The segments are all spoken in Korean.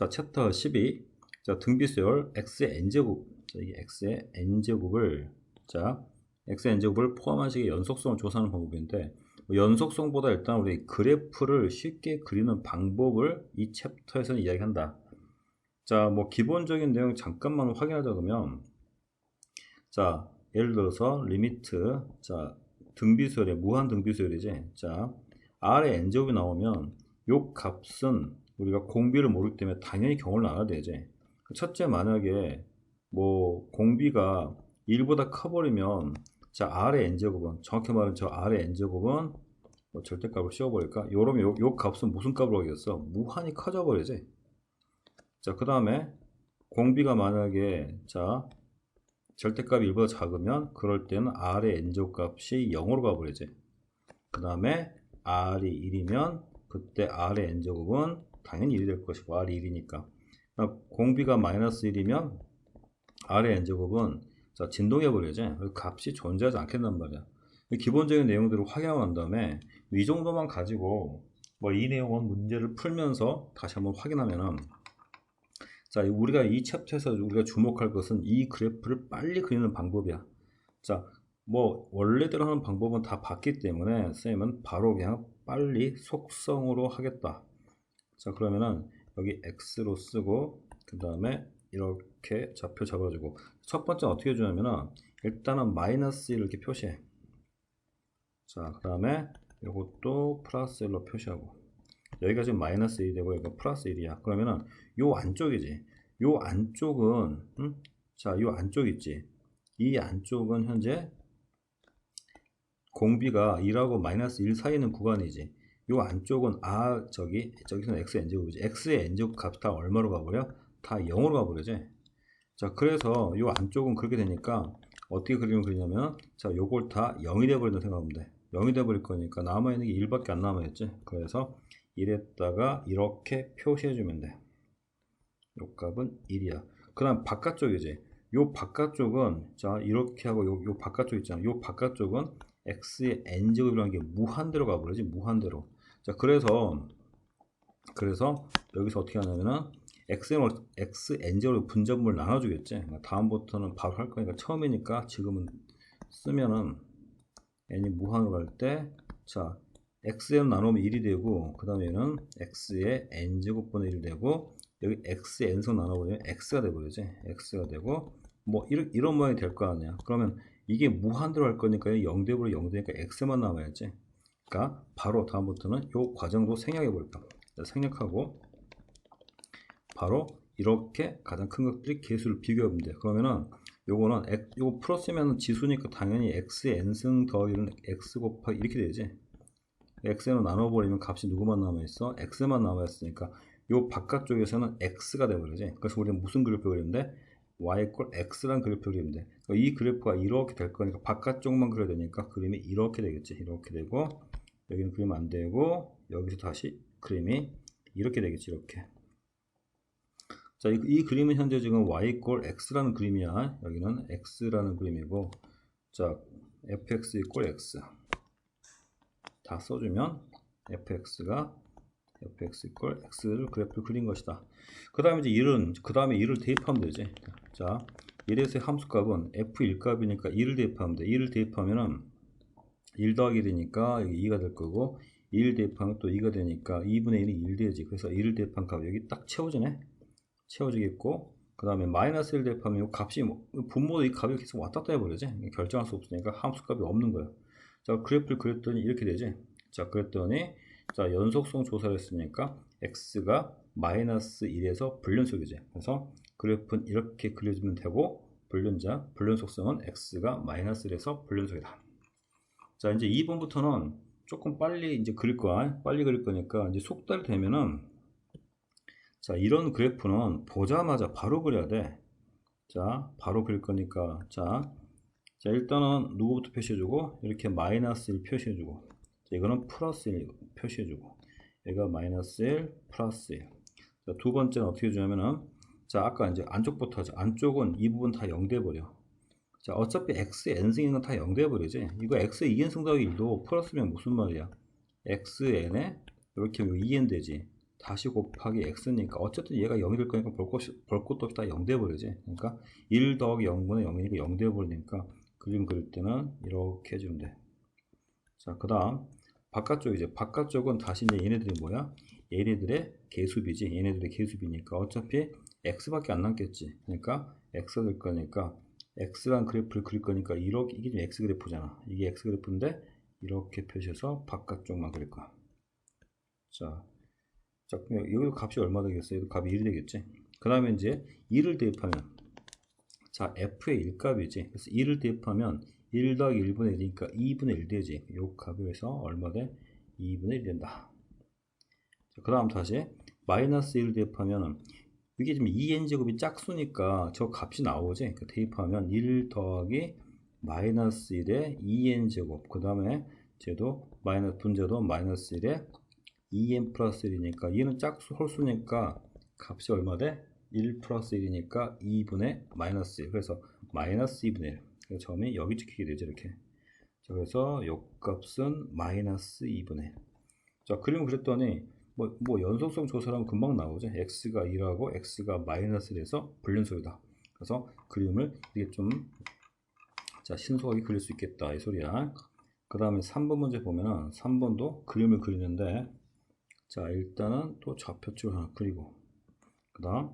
자, 챕터 12. 자, 등비수열 x의 n제곱. 자, 이게 x의 n제곱을 자, x의 n제곱을 포함한 식의 연속성을 조사하는 방법인데 뭐 연속성보다 일단 우리 그래프를 쉽게 그리는 방법을 이 챕터에서는 이야기한다. 자, 뭐 기본적인 내용 잠깐만 확인하자 그러면 자, 예를 들어서 리미트 자, 등비수열의 무한 등비수열이지. 자, r의 n제곱이 나오면 요 값은 우리가 공비를 모르기 때문에 당연히 경우를 나눠야 되지. 첫째 만약에 뭐 공비가 1보다 커버리면 자 r의 n제곱은 정확히 말하면 저 r의 n제곱은 뭐 절대값을 씌워버릴까? 요러면 요, 요 값은 무슨 값으로 하겠어? 무한히 커져버리지. 자, 그 다음에 공비가 만약에 자 절대값이 1보다 작으면 그럴 때는 r의 n제곱 값이 0으로 가버리지. 그 다음에 r이 1이면 그때 r의 n제곱은 당연히 1이 될 것이고 r이 1이니까. 공비가 마이너스 1이면 r의 n제곱은 자 진동해버리지. 값이 존재하지 않겠단 말이야. 기본적인 내용들을 난 다음에 이 정도만 가지고 뭐 이 내용은 문제를 풀면서 다시 한번 확인하면은 자 우리가 이 챕터에서 우리가 주목할 것은 이 그래프를 빨리 그리는 방법이야. 자 뭐 원래대로 하는 방법은 다 봤기 때문에 쌤은 바로 그냥 빨리 속성으로 하겠다 자 그러면은 여기 x로 쓰고 그 다음에 이렇게 좌표 잡아주고 첫 번째 어떻게 해주냐면은 일단은 마이너스 1 이렇게 표시해. 자 그 다음에 이것도 플러스 1로 표시하고 여기가 지금 마이너스 1이 되고 이거 플러스 1이야. 그러면은 요 안쪽이지. 요 안쪽은 음? 자요 안쪽 있지. 이 안쪽은 현재 공비가 1하고 마이너스 1 사이 있는 구간이지 요 안쪽은 아 저기 저기서는 x n제곱이지 x의 n제곱 값 다 얼마로 가버려? 다 0으로 가버리지 자 그래서 요 안쪽은 그렇게 되니까 어떻게 그리면 그리냐면 자 요걸 다 0이 돼버린다 생각하면 돼. 0이 돼버릴 거니까 남아있는 게 1밖에 안 남아있지. 그래서 1에다가 이렇게 표시해주면 돼 요 값은 1이야. 그 다음 바깥쪽이지. 요 바깥쪽은 자 이렇게 하고 요, 요 바깥쪽 있잖아. 요 바깥쪽은 x의 n제곱이라는 게 무한대로 가버리지 무한대로 자 그래서 그래서 여기서 어떻게 하냐면은 xn, x n제곱으로 분점을 나눠주겠지. 그러니까 다음부터는 바로 할 거니까 처음이니까 지금은 쓰면은 n이 무한으로 갈 때 자 xn 나누면 1이 되고 그 다음에는 x의 n제곱분의 1이 되고 여기 x n승 나눠버리면 x가 돼버리지. X가 되고 뭐 이런, 이런 모양이 될 거 아니야. 그러면 이게 무한대로 할 거니까 0대으로 0 되니까 x만 남아야지 그러니까 바로 다음부터는 이 과정도 생략해 볼까 생략하고 바로 이렇게 가장 큰 것들이 개수를 비교하면 돼 그러면은 요거는 요거 플러스면 지수니까 당연히 x의 n승 더하기는 x 곱하기 이렇게 되지 x는 나눠버리면 값이 누구만 남아있어? x만 남아있으니까 요 바깥쪽에서는 x가 돼버리지 그래서 우리는 무슨 그래프 그리는데 y 꼴 x란 그래프 그리면 돼. 그러니까 이 그래프가 이렇게 될 거니까 바깥쪽만 그려야 되니까 그림이 이렇게 되겠지. 이렇게 되고 여기는 그림 안 되고 여기서 다시 그림이 이렇게 되겠지. 이렇게. 자, 이, 이 그림은 현재 지금 y 꼴 x라는 그림이야. 여기는 x라는 그림이고 자, fx 이꼴 x 다 써주면 fx가 fx 이퀄 x를 그래프를 그린 것이다. 그 다음에 이제 1은 그 다음에 1을 대입하면 되지. 자, 1에서의 함수값은 f1 값이니까 2를 대입하면 돼. 2를 대입하면은 1 더하기 되니까 여기 2가 될 거고 1 대입하면 또 2가 되니까 2분의 1이 1 되지. 그래서 1을 대입한 값 여기 딱 채워지네. 채워지겠고 그 다음에 마이너스 1 대입하면 이 값이 뭐, 분모도 이 값이 계속 왔다 갔다 해버리지. 결정할 수 없으니까 함수값이 없는 거야. 자, 그래프를 그렸더니 이렇게 되지. 자, 그랬더니 자, 연속성 조사를 했으니까 x가 마이너스 1에서 불연속이지. 그래서 그래프는 이렇게 그려주면 되고 불륜자, 불륜속성은 x가 마이너스 1에서 불륜속이다. 자, 이제 2번부터는 조금 빨리 이제 그릴 거야. 빨리 그릴 거니까 이제 속달 되면은 자, 이런 그래프는 보자마자 바로 그려야 돼. 자, 바로 그릴 거니까 자, 자 일단은 누구부터 표시해주고 이렇게 마이너스 1 표시해주고 이거는 플러스 1 표시해주고 얘가 마이너스 1 플러스 1. 자, 두 번째는 어떻게 해주냐면은 자 아까 이제 안쪽부터 하자. 안쪽은 이 부분 다 0 돼버려. 자 어차피 x n승인 건 다 0 돼버리지. 이거 x 2n승 더하기 1도 플러스면 무슨 말이야? xn에 이렇게 하면 2n 되지. 다시 곱하기 x니까 어쨌든 얘가 0이 될 거니까 볼, 것, 볼 것도 없이 다 0 돼버리지 그러니까 1 더하기 0분의 0이니까 0 돼버리니까 그림 그릴 때는 이렇게 해주면 돼 자 그 다음 바깥쪽 이제 바깥쪽은 다시 이제 얘네들이 뭐야 얘네들의 개수비지 얘네들의 개수비니까 어차피 x밖에 안 남겠지 그러니까 x가 될 거니까 x란 그래프를 그릴 거니까 이렇게 이게 좀 x 그래프잖아. 이게 x 그래프인데 이렇게 표시해서 바깥쪽만 그릴 거야. 자, 자 여기도 값이 얼마 되겠어요? 여기도 값이 1이 되겠지? 그 다음에 이제 2를 대입하면 자 f의 1값이지. 그래서 2를 대입하면 1 더하기 1분의 1이니까 2분의 1 되지. 요 값에서 얼마 돼? 2분의 1 된다. 그 다음 다시 마이너스 1을 대입하면 이게 지금 2n제곱이 짝수니까 저 값이 나오지? 그 대입하면 1 더하기 마이너스 1에 2n제곱. 그 다음에 쟤도 마이너스 분제도 마이너스 1에 2n 플러스 1이니까 얘는 짝수 홀수니까 값이 얼마 돼? 1 플러스 1이니까 2분의 마이너스 1 그래서 마이너스 2분의 1 그래서 점이 여기 찍히게 되죠 이렇게. 자 그래서 요 값은 마이너스 2분의 1. 자 그림 그랬더니 뭐, 뭐 연속성 조사하면 금방 나오죠. X가 2라고 x가 마이너스 1에서 불륜소리다. 그래서 그림을 이게 좀 자, 신속하게 그릴 수 있겠다 이 소리야. 그 다음에 3번 문제 보면은 3번도 그림을 그리는데 자 일단은 또 좌표축을 하나 그리고 그 다음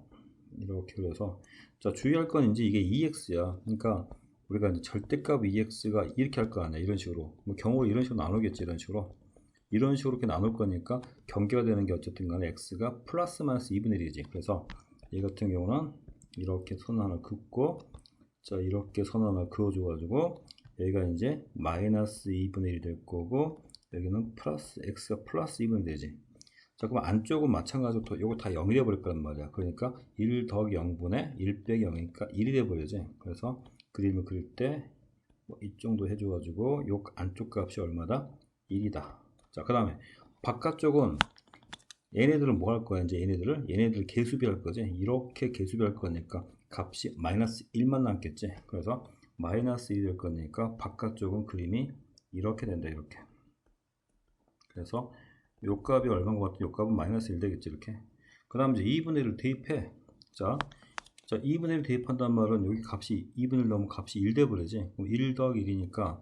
이렇게 그려서 자 주의할 건 이제 이게 2x야. 그러니까 우리가 절대값 2x가 이렇게 할 거 아니야 이런 식으로. 뭐 경우를 이런 식으로 나누겠지 이런 식으로 이런 식으로 이렇게 나눌 거니까 경계가 되는 게 어쨌든 간에 x가 플러스 마이너스 2분의 1이지. 그래서 이 같은 경우는 이렇게 선 하나 긋고 자 이렇게 선 하나 그어줘 가지고 여기가 이제 마이너스 2분의 1이 될 거고 여기는 플러스 x가 플러스 2분의 1이 되지. 자 그럼 안쪽은 마찬가지로 또 요거 다 0이 돼버릴 거란 말이야. 그러니까 1 더하기 0분의 1 빼기 0이니까 1이 돼버리지. 그래서 그림을 그릴 때뭐이 정도 해줘 가지고 요 안쪽 값이 얼마다? 1이다 자 그 다음에 바깥쪽은 얘네들은 뭐 할 거야? 이제 얘네들을? 얘네들 개수비 할 거지? 이렇게 개수비 할 거니까 값이 마이너스 1만 남겠지? 그래서 마이너스 1이 될 거니까 바깥쪽은 그림이 이렇게 된다 이렇게. 그래서 요 값이 얼마인 것 같아? 요 값은 마이너스 1 되겠지 이렇게. 그 다음 이제 2분의 1을 대입해. 자, 자 2분의 1 대입한단 말은 여기 값이 2분의 1 넣으면 값이 1 돼버리지. 그럼 1 더하기 1이니까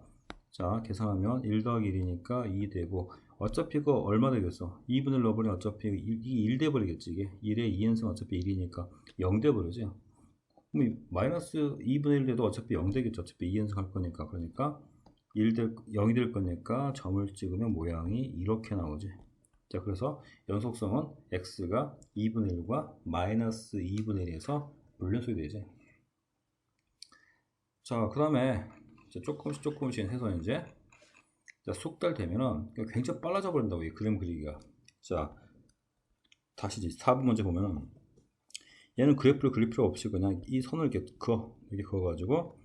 자 계산하면 1 더하기 1이니까 2 되고 어차피 이거 얼마 되겠어? 2분의 1 넣어버리면 어차피 1, 이게 1 돼버리겠지 이게. 1의 2연승 어차피 1이니까 0 돼버리지. 마이너스 2분의 1 돼도 어차피 0 되겠죠 어차피 2연승 할 거니까. 그러니까 1 될, 0이 될 거니까 점을 찍으면 모양이 이렇게 나오지. 자 그래서 연속성은 x가 2분의 1과 마이너스 2분의 1에서 불륜소리 되지. 자 그 다음에 조금씩 조금씩 해서 이제 자, 숙달 되면은 굉장히 빨라져 버린다고 이 그림 그리기가. 자 다시 이제 4번 문제 보면은 얘는 그래프를 그릴 필요 없이 그냥 이 선을 이렇게 그어 이렇게 그어 가지고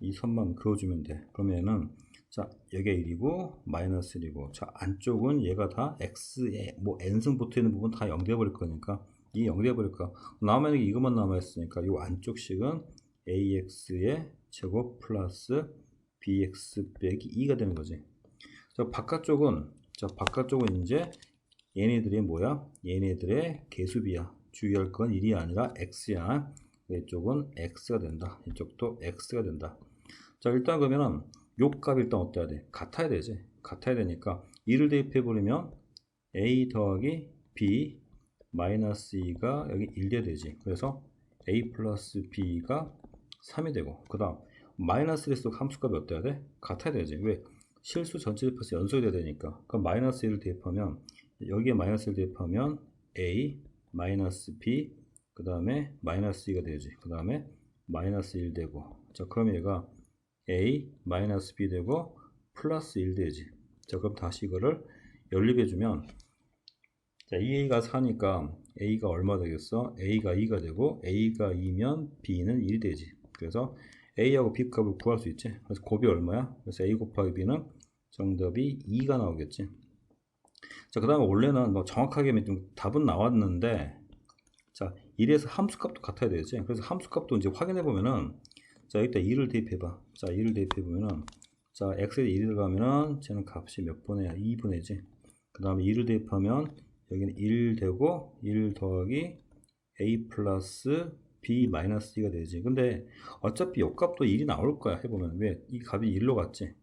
이 선만 그어주면 돼. 그러면 얘는 자 여기가 1이고 마이너스 1이고. 자 안쪽은 얘가 다 x에 뭐 n승 붙어있는 부분 다 0 돼 버릴 거니까 이 0 돼 버릴까 남아있는 게 이것만 남아있으니까 이 안쪽식은 ax의 제곱 플러스 bx 빼기 2가 되는 거지 자 바깥쪽은 자 바깥쪽은 이제 얘네들이 뭐야 얘네들의 개수비야 주의할 건 1이 아니라 x야 이쪽은 x가 된다 이쪽도 x가 된다 자 일단 그러면은 요값 일단 어때야 돼? 같아야 되지. 같아야 되니까 2를 대입해 버리면 a 더하기 b 마이너스 2가 여기 1돼 되지. 그래서 a 플러스 b가 3이 되고 그 다음 마이너스 1에서 함수값이 어때야 돼? 같아야 되지. 왜? 실수 전체 대입해서 연속이 돼야 되니까. 그럼 마이너스 1을 대입하면 여기에 마이너스 1 대입하면 a 마이너스 b 그 다음에 마이너스 2가 되지. 그 다음에 마이너스 1 되고 자 그러면 얘가 a 마이너스 b 되고 플러스 1 되지 자 그럼 다시 이거를 연립해 주면 자 2a가 4니까 a가 얼마 되겠어 a가 2가 되고 a가 2면 b는 1이 되지 그래서 a하고 b 값을 구할 수 있지? 그래서 곱이 얼마야? 그래서 a 곱하기 b는 정답이 2가 나오겠지. 자그 다음에 원래는 뭐 정확하게 좀 답은 나왔는데 자 1에서 함수값도 같아야 되지? 그래서 함수값도 이제 확인해 보면은 자 여기다 2를 대입해 봐. 자 2를 대입해 보면은 자 x에 1이 들어가면은 쟤는 값이 몇 분의야 2분의지? 그 다음에 2를 대입하면 여기는 1 되고 1 더하기 a 플러스 b 마이너스 2가 되지. 근데 어차피 요 값도 1이 나올 거야. 해보면 왜 이 값이 1로 갔지?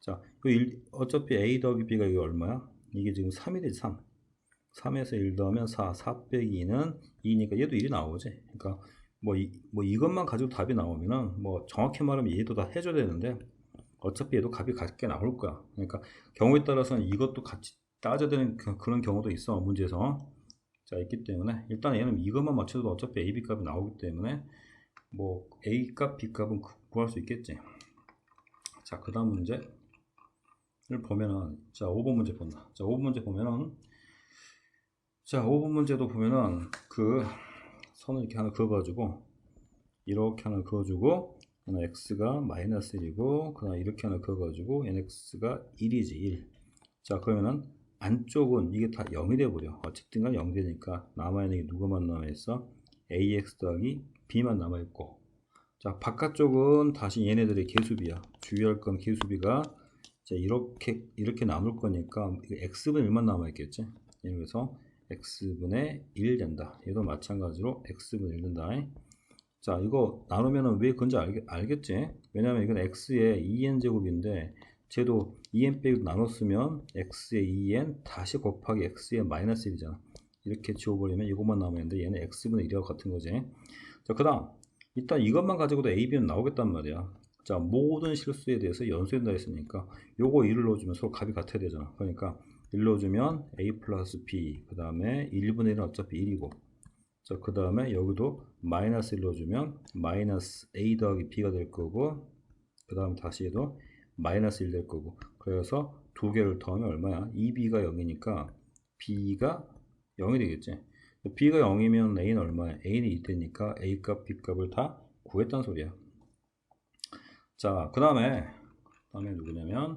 자, 그 1, 어차피 a 더하기 b가 이게 얼마야? 이게 지금 3이 되지 3. 3에서 1 더하면 4, 4 빼기 2는 2니까 얘도 1이 나오지. 그러니까 뭐, 이, 뭐 이것만 가지고 답이 나오면은 뭐 정확히 말하면 얘도 다 해줘야 되는데 어차피 얘도 값이 같게 나올 거야. 그러니까 경우에 따라서는 이것도 같이 따져야 되는 그, 그런 경우도 있어 문제에서. 자 있기 때문에 일단 얘는 이것만 맞춰도 어차피 a, b 값이 나오기 때문에 뭐 a 값, b 값은 구- 구할 수 있겠지. 자 그 다음 문제를 보면은 자 5번 문제 본다. 자 5번 문제 보면은 자 5번 문제도 보면은 그 선을 이렇게 하나 그어가지고 이렇게 하나 그어주고 x가 마이너스 1이고 그다음 이렇게 하나 그어가지고 얘는 x가 1이지 1. 자 그러면은 안쪽은 이게 다 0이 돼버려. 어쨌든 간 0 되니까 남아있는 게 누구만 남아있어? ax 더하기 b만 남아있고 자 바깥쪽은 다시 얘네들의 개수비야. 주의할 건 개수비가 자 이렇게 이렇게 남을 거니까 x분의 1만 남아있겠지. 그래서 x분의 1 된다. 얘도 마찬가지로 x분의 1 된다. 자 이거 나누면은 왜 그런지 알겠, 알겠지? 왜냐면 이건 x의 2n 제곱인데 쟤도 2n 빼고 나눴으면 x의 2n 다시 곱하기 x의 마이너스 1이잖아. 이렇게 지워버리면 이것만 남아있는데 얘는 x분의 1이와 같은 거지. 자, 그 다음. 일단 이것만 가지고도 a, b는 나오겠단 말이야. 자, 모든 실수에 대해서 연수된다 했으니까 요거 1을 넣어주면 서로 값이 같아야 되잖아. 그러니까 1 넣어주면 a 플러스 b, 그 다음에 1분의 1은 어차피 1이고 자, 그 다음에 여기도 마이너스 1 넣어주면 마이너스 a 더하기 b가 될 거고 그 다음 다시 해도 마이너스 1 될 거고 그래서 두 개를 더하면 얼마야? 2b가 0이니까 b가 0이 되겠지 b가 0이면 a는 얼마야? a는 2 되니까 a 값, b 값을 다 구했단 소리야 자, 그 다음에 다음에 누구냐면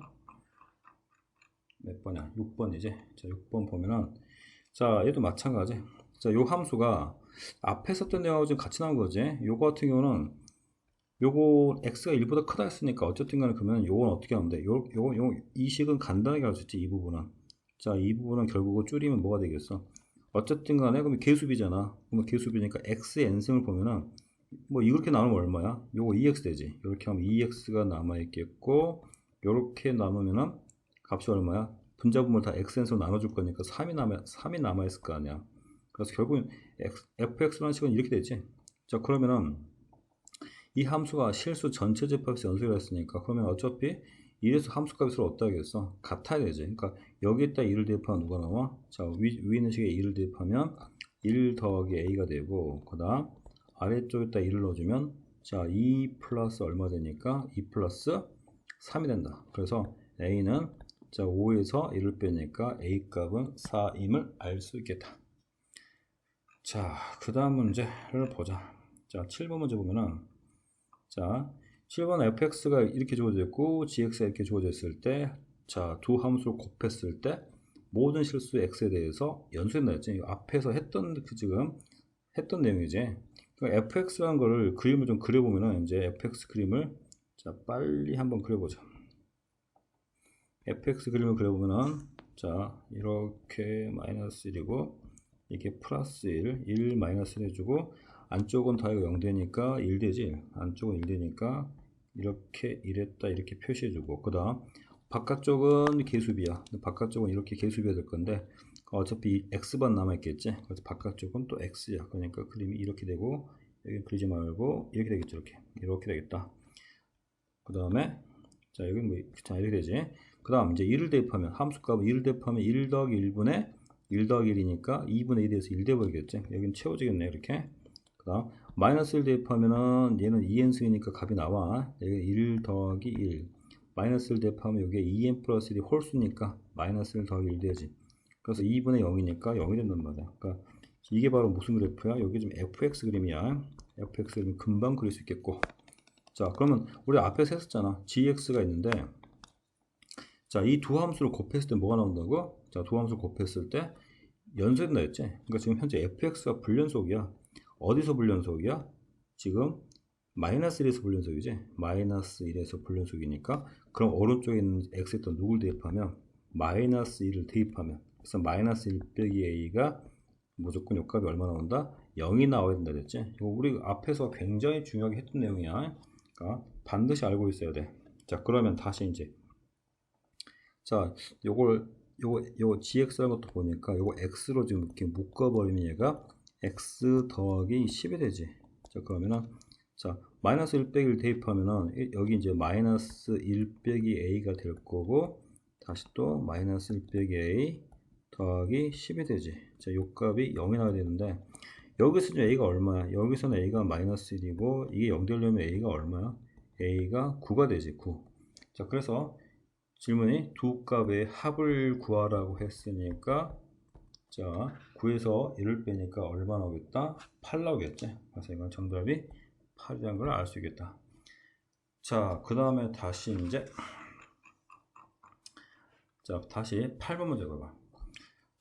몇 번이야? 6번이지 자, 6번 보면은 자, 얘도 마찬가지 자, 요 함수가 앞에 썼던 내용하고 좀 같이 나온 거지 요거 같은 경우는 요거 x가 1보다 크다 했으니까 어쨌든 간에 그러면 요건 어떻게 돼? 요, 요, 요, 이 식은 간단하게 할 수 있지, 이 부분은. 자, 이 부분은 결국은 줄이면 뭐가 되겠어? 어쨌든 간에 그러면 개수비잖아. 그러면 개수비니까 x의 n승을 보면은 뭐 이렇게 나누면 얼마야? 요거 2x 되지. 이렇게 하면 2x가 남아 있겠고 요렇게 나누면은 값이 얼마야? 분자분모를 다 xn승으로 나눠줄 거니까 3이 남아, 3이 남아 있을 거 아니야. 그래서 결국은 fx라는 식은 이렇게 되지. 자, 그러면은 이 함수가 실수 전체 집합에서 연속을 했으니까 그러면 어차피 이래서 함수값을 어디다 하겠어? 같아야 되지. 그러니까 여기에다 2를 대입하면 누가 나와? 자, 위, 위에 있는 식에 2를 대입하면 1 더하기 a가 되고 그 다음 아래쪽에다 2를 넣어주면 자, 2 플러스 얼마 되니까 2 플러스 3이 된다. 그래서 a는 자, 5에서 1을 빼니까 a 값은 4임을 알 수 있겠다. 자, 그 다음 문제를 보자. 자, 7번 문제 보면은 자, 7번 fx가 이렇게 주어져 있고 gx가 이렇게 주어져 있을 때, 자, 두 함수를 곱했을 때 모든 실수 x에 대해서 연수된다 했지. 이거 앞에서 했던 그 지금 했던 내용이지. 그러니까 fx라는 거를 그림을 좀 그려보면은 이제 fx 그림을 자 빨리 한번 그려보자. fx 그림을 그려보면은 자 이렇게 마이너스 1이고 이게 플러스 1, 1 마이너스 1 해주고 안쪽은 다 이거 0 되니까 1 되지? 안쪽은 1 되니까 이렇게 이랬다 이렇게 표시해 주고. 그 다음 바깥쪽은 개수비야. 바깥쪽은 이렇게 개수비가 될 건데 어차피 x만 남아 있겠지? 그래서 바깥쪽은 또 x야. 그러니까 그림이 이렇게 되고 여기 그리지 말고 이렇게 되겠죠 이렇게. 이렇게 되겠다. 그 다음에 자 여기 뭐 자, 이렇게 되지. 그 다음 이제 1을 대입하면 함수값은 1을 대입하면 1 더하기 1분의 1 더하기 1이니까 2분의 1에서 1 돼버리겠지? 여기는 채워지겠네 이렇게 그 다음 마이너스 1 대입하면은 얘는 2n승이니까 값이 나와. 여기 1 더하기 1 마이너스 1 대입하면 여기에 2n 플러스 1이 홀수니까 마이너스 1 더하기 1 되지. 그래서 2분의 0이니까 0이 된단 말이야. 그러니까 이게 바로 무슨 그래프야? 여기 지금 fx 그림이야. Fx 그림 금방 그릴 수 있겠고. 자 그러면 우리 앞에서 했었잖아. Gx가 있는데 자 이 두 함수를 곱했을 때 뭐가 나온다고? 자 두 함수를 곱했을 때 연소된다 했지? 그러니까 지금 현재 fx가 불연속이야 어디서 불연속이야 지금 마이너스 1에서 불연속이지 마이너스 1에서 불연속이니까 그럼 오른쪽에 있는 x에다 누굴 대입하면 마이너스 1을 대입하면 그래서 마이너스 1 빼기 a가 무조건 요 값이 얼마 나온다? 0이 나와야 된다 그랬지? 이거 우리 앞에서 굉장히 중요하게 했던 내용이야. 그러니까 반드시 알고 있어야 돼. 자, 그러면 다시 이제 자, 요걸 요거 요거 gx라는 것도 보니까 요거 x로 지금 이렇게 묶어 버리면 얘가 x 더하기 10이 되지. 자, 그러면은 자, 마이너스 1 빼기 1 대입하면은 이- 여기 이제 마이너스 1 빼기 a가 될 거고 다시 또 마이너스 1 빼기 a 더하기 10이 되지. 자, 요 값이 0이 나와야 되는데 여기서 는 a가 얼마야? 여기서는 a가 마이너스 1이고 이게 0 되려면 a가 얼마야? a가 9가 되지. 9. 자, 그래서 질문이 두 값의 합을 구하라고 했으니까 자, 9에서 1을 빼니까 얼마 나오겠다? 8 나오겠지. 그래서 이건 정답이 8이라는 걸 알 수 있겠다. 자, 그 다음에 다시 이제 자, 다시 8번 문제 봐봐.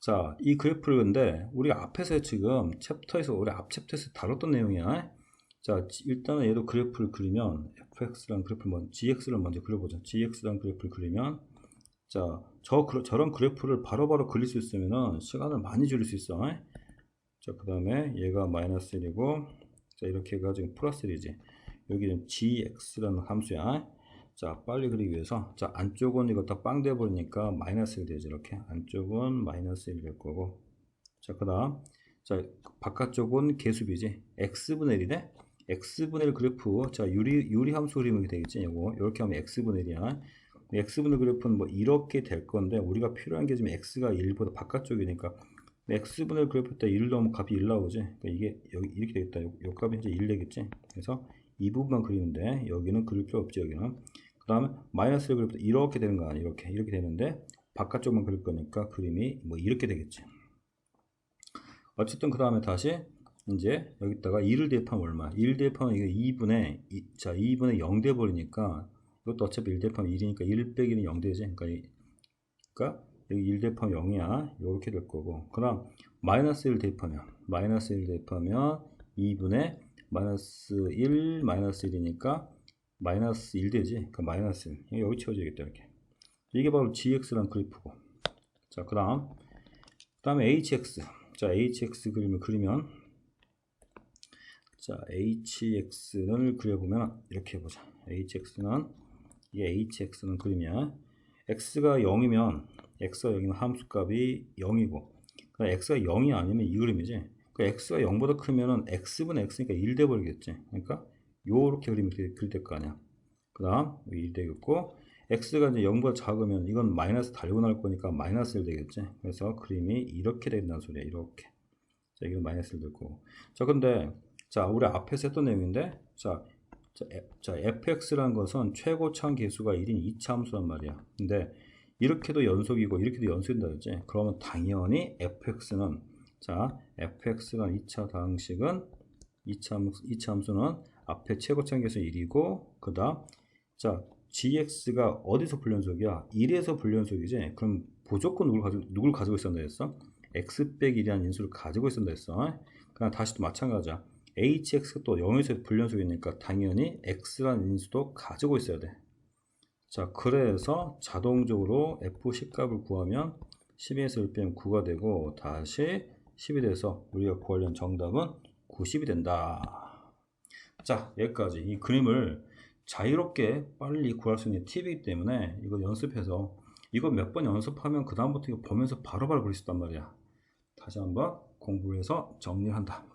자, 이 그래프를 근데 우리가 앞에서 지금 챕터에서 우리 앞 챕터에서 다뤘던 내용이야. 자, 지- 일단은 얘도 그래프를 그리면 fx랑 그래프를 먼저 gx를 먼저 그려보자. gx랑 그래프를 그리면 자, 저 저런 그래프를 바로바로 그릴 수 있으면은 시간을 많이 줄일 수 있어. 자, 그 다음에 얘가 마이너스 1이고 자, 이렇게 해가지고 플러스 1이지. 여기는 gx라는 함수야. 자, 빨리 그리기 위해서 자, 안쪽은 이거 다 빵 돼버리니까 마이너스 1 되지. 이렇게 안쪽은 마이너스 1될 거고 자, 그 다음 자, 바깥쪽은 개수비지. x분의 1이네. x분의 1 그래프 자, 유리 유리 함수 그리면 되겠지. 이거 이렇게 하면 x분의 1이야. X분의 그래프는 뭐 이렇게 될 건데 우리가 필요한 게 지금 x가 1보다 바깥쪽이니까 x분의 그래프 때1 넣으면 값이 1 나오지. 그러니까 이게 여기 이렇게 되겠다. 요, 요 값이 이제 1 되겠지. 그래서 이 부분만 그리는데 여기는 그릴 필요 없지 여기는. 그 다음에 마이너스 1 그래프 때 이렇게 되는 거 아니야. 이렇게 이렇게 되는데 바깥쪽만 그릴 거니까 그림이 뭐 이렇게 되겠지. 어쨌든 그 다음에 다시 이제 여기다가 2를 대입하면 얼마? 1 대입하면 이게 2분의 이, 자 2분의 0 돼버리니까 이것도 어차피 1 대입하면 1이니까 1 빼기는 0 되지. 그러니까, 이- 그러니까 여기 1 대입하면 0이야. 이렇게 될 거고. 그 다음 마이너스 1 대입하면 마이너스 1 대입하면 2분의 마이너스 1 마이너스 1이니까 마이너스 1 되지. 그러니까 마이너스 1. 이거 여기 채워져야겠다 이렇게. 이게 바로 gx란 그래프고. 자, 그 다음 그 다음에 hx. 자, hx 그림을 그리면 자, hx를 그려보면 이렇게 해보자. hx는 이게 hx는 그림이야. x가 0이면 x가 0이면 함수값이 0이고 그러니까 x가 0이 아니면 이 그림이지. 그러니까 x가 0보다 크면은 x분의 x니까 1 돼버리겠지. 그러니까 요렇게 그림을 그릴- 될 거 아니야. 그 다음 1 되겠고 x가 이제 0보다 작으면 이건 마이너스 달고 나올 거니까 마이너스 1 되겠지. 그래서 그림이 이렇게 된다는 소리야. 이렇게. 자, 이건 마이너스 1 되고. 자, 근데 자, 우리 앞에서 했던 내용인데 자, 자, 자 fx라는 것은 최고차항 계수가 1인 2차 함수란 말이야. 근데 이렇게도 연속이고 이렇게도 연속된다 그랬지. 그러면 당연히 fx는 자, fx가 2차 다항식은 2차, 함수, 2차 함수는 앞에 최고차항 계수 1이고 그 다음 자, gx가 어디서 불연속이야? 1에서 불연속이지. 그럼 무조건 누굴 가지고 누굴 가지고 있었나 했어? x 빼기 1이라는 인수를 가지고 있었나 했어. 그냥 다시 또 마찬가지야. Hx가 또 0에서 불연속이니까 당연히 x라는 인수도 가지고 있어야 돼. 자, 그래서 자동적으로 f10 값을 구하면 12에서 1 빼면 9가 되고 다시 10이 돼서 우리가 구하려는 정답은 90이 된다. 자, 여기까지 이 그림을 자유롭게 빨리 구할 수 있는 팁이기 때문에 이거 연습해서 이거 몇 번 연습하면 그 다음부터 이거 보면서 바로바로 그릴 수 있단 말이야. 다시 한번 공부해서 정리한다.